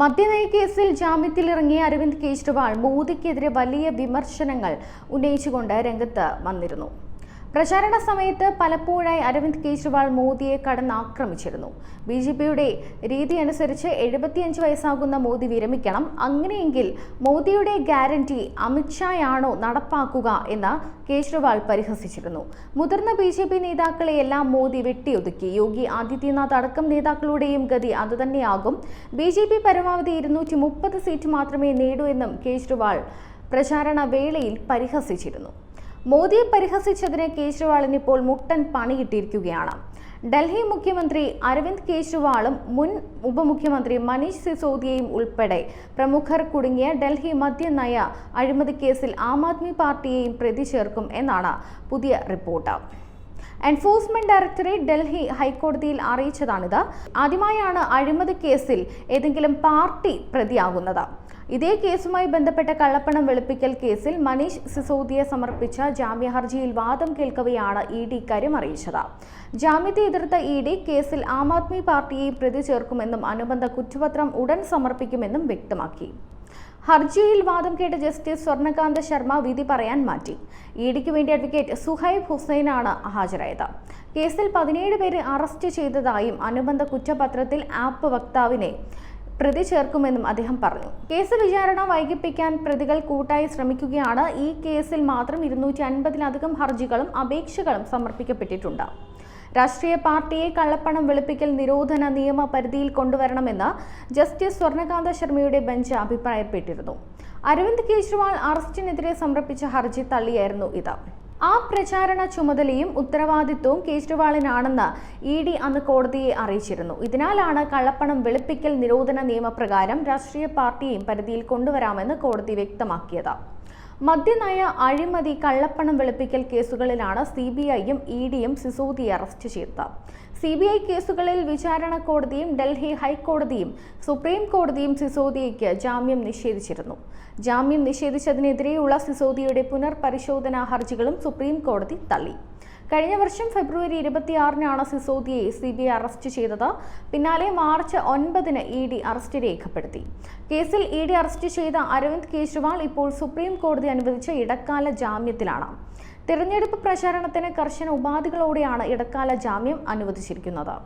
മദ്യനയ കേസിൽ ജാമ്യത്തിലിറങ്ങിയ അരവിന്ദ് കെജ്രിവാൾ മോദിക്കെതിരെ വലിയ വിമർശനങ്ങൾ ഉന്നയിച്ചുകൊണ്ട് രംഗത്ത് വന്നിരുന്നു. പ്രചാരണ സമയത്ത് പലപ്പോഴായി അരവിന്ദ് കെജ്രിവാൾ മോദിയെ കടന്നാക്രമിച്ചിരുന്നു. ബി ജെ പിയുടെ രീതി അനുസരിച്ച് എഴുപത്തിയഞ്ച് വയസ്സാകുന്ന മോദി വിരമിക്കണം. അങ്ങനെയെങ്കിൽ മോദിയുടെ ഗ്യാരണ്ടി അമിത്ഷായാണോ നടപ്പാക്കുക എന്ന് കേജ്രിവാൾ പരിഹസിച്ചിരുന്നു. മുതിർന്ന ബി ജെ പി നേതാക്കളെയെല്ലാം മോദി വെട്ടിയൊതുക്കി. യോഗി ആദിത്യനാഥ് അടക്കം നേതാക്കളുടെയും ഗതി അതുതന്നെയാകും. ബി ജെ പി പരമാവധി ഇരുന്നൂറ്റി മുപ്പത് സീറ്റ് മാത്രമേ നേടൂ എന്നും കേജ്രിവാൾ പ്രചാരണ വേളയിൽ പരിഹസിച്ചിരുന്നു. മോദിയെ പരിഹസിച്ചതിന് കേജ്രിവാളിന് ഇപ്പോൾ മുട്ടൻ പണിയിട്ടിരിക്കുകയാണ്. ഡൽഹി മുഖ്യമന്ത്രി അരവിന്ദ് കേജ്രിവാളും മുൻ ഉപമുഖ്യമന്ത്രി മനീഷ് സിസോദിയയും ഉൾപ്പെടെ പ്രമുഖർ കുടുങ്ങിയ ഡൽഹി മദ്യനയ അഴിമതി കേസിൽ ആം ആദ്മി പാർട്ടിയെയും പ്രതി ചേർക്കും എന്നാണ് പുതിയ റിപ്പോർട്ട്. എൻഫോഴ്സ്മെന്റ് ഡയറക്ടറേറ്റ് ഡൽഹി ഹൈക്കോടതിയിൽ അറിയിച്ചതാണിത്. ആദ്യമായാണ് അഴിമതി കേസിൽ ഏതെങ്കിലും പാർട്ടി പ്രതിയാകുന്നത്. ഇതേ കേസുമായി ബന്ധപ്പെട്ട കള്ളപ്പണം വെളുപ്പിക്കൽ കേസിൽ മനീഷ് സിസോദിയെ സമർപ്പിച്ച ജാമ്യ ഹർജിയിൽ വാദം കേൾക്കവെയാണ് ഇ ഡി ഇക്കാര്യം അറിയിച്ചത്. ജാമ്യത്തെ എതിർത്ത ഇ ഡി കേസിൽ ആം ആദ്മി പാർട്ടിയെയും പ്രതി ചേർക്കുമെന്നും അനുബന്ധ കുറ്റപത്രം ഉടൻ സമർപ്പിക്കുമെന്നും വ്യക്തമാക്കി. ഹർജിയിൽ വാദം കേട്ട ജസ്റ്റിസ് സ്വർണകാന്ത ശർമ്മ വിധി പറയാൻ മാറ്റി. ഇഡിക്ക് വേണ്ടി അഡ്വക്കേറ്റ് സുഹൈബ് ഹുസൈനാണ് ഹാജരായത്. കേസിൽ പതിനേഴ് പേരെ അറസ്റ്റ് ചെയ്തതായും അനുബന്ധ കുറ്റപത്രത്തിൽ ആപ്പ് വക്താവിനെ പ്രതി ചേർക്കുമെന്നും അദ്ദേഹം പറഞ്ഞു. കേസ് വിചാരണ വൈകിപ്പിക്കാൻ പ്രതികൾ കൂട്ടായി ശ്രമിക്കുകയാണ്. ഈ കേസിൽ മാത്രം ഇരുന്നൂറ്റി അൻപതിലധികം ഹർജികളും അപേക്ഷകളും സമർപ്പിക്കപ്പെട്ടിട്ടുണ്ട്. രാഷ്ട്രീയ പാർട്ടിയെ കള്ളപ്പണം വെളുപ്പിക്കൽ നിരോധന നിയമ പരിധിയിൽ കൊണ്ടുവരണമെന്ന് ജസ്റ്റിസ് സ്വർണകാന്ത ശർമ്മയുടെ ബെഞ്ച് അഭിപ്രായപ്പെട്ടിരുന്നു. അരവിന്ദ് കെജ്രിവാൾ അറസ്റ്റിനെതിരെ സമർപ്പിച്ച ഹർജി തള്ളിയായിരുന്നു ഇത്. ആ പ്രചാരണ ചുമതലയും ഉത്തരവാദിത്വവും കേജ്രിവാളിനാണെന്ന് ഇ ഡി അന്ന് കോടതിയെ അറിയിച്ചിരുന്നു. ഇതിനാലാണ് കള്ളപ്പണം വെളുപ്പിക്കൽ നിരോധന നിയമപ്രകാരം രാഷ്ട്രീയ പാർട്ടിയെയും പരിധിയിൽ കൊണ്ടുവരാമെന്ന് കോടതി വ്യക്തമാക്കിയത്. മദ്യനയ അഴിമതി കള്ളപ്പണം വെളുപ്പിക്കൽ കേസുകളിലാണ് സി ബി ഐയും ഇ ഡിയും സിസോദിയെ അറസ്റ്റ് ചെയ്തത്. സി ബി ഐ കേസുകളിൽ വിചാരണ കോടതിയും ഡൽഹി ഹൈക്കോടതിയും സുപ്രീം കോടതിയും സിസോദിയയ്ക്ക് ജാമ്യം നിഷേധിച്ചിരുന്നു. ജാമ്യം നിഷേധിച്ചതിനെതിരെയുള്ള സിസോദിയയുടെ പുനർപരിശോധനാ ഹർജികളും സുപ്രീം കോടതി തള്ളി. കഴിഞ്ഞ വർഷം ഫെബ്രുവരി ഇരുപത്തിയാറിനാണ് സിസോദിയെ സി ബി ഐ അറസ്റ്റ് ചെയ്തത്. പിന്നാലെ മാർച്ച് ഒൻപതിന് ഇ ഡി അറസ്റ്റ് രേഖപ്പെടുത്തി. കേസിൽ ഇ ഡി അറസ്റ്റ് ചെയ്ത അരവിന്ദ് കെജ്രിവാൾ ഇപ്പോൾ സുപ്രീം കോടതി അനുവദിച്ച ഇടക്കാല ജാമ്യത്തിലാണ്. തിരഞ്ഞെടുപ്പ് പ്രചാരണത്തിന് കർശന ഉപാധികളോടെയാണ് ഇടക്കാല ജാമ്യം അനുവദിച്ചിരിക്കുന്നത്.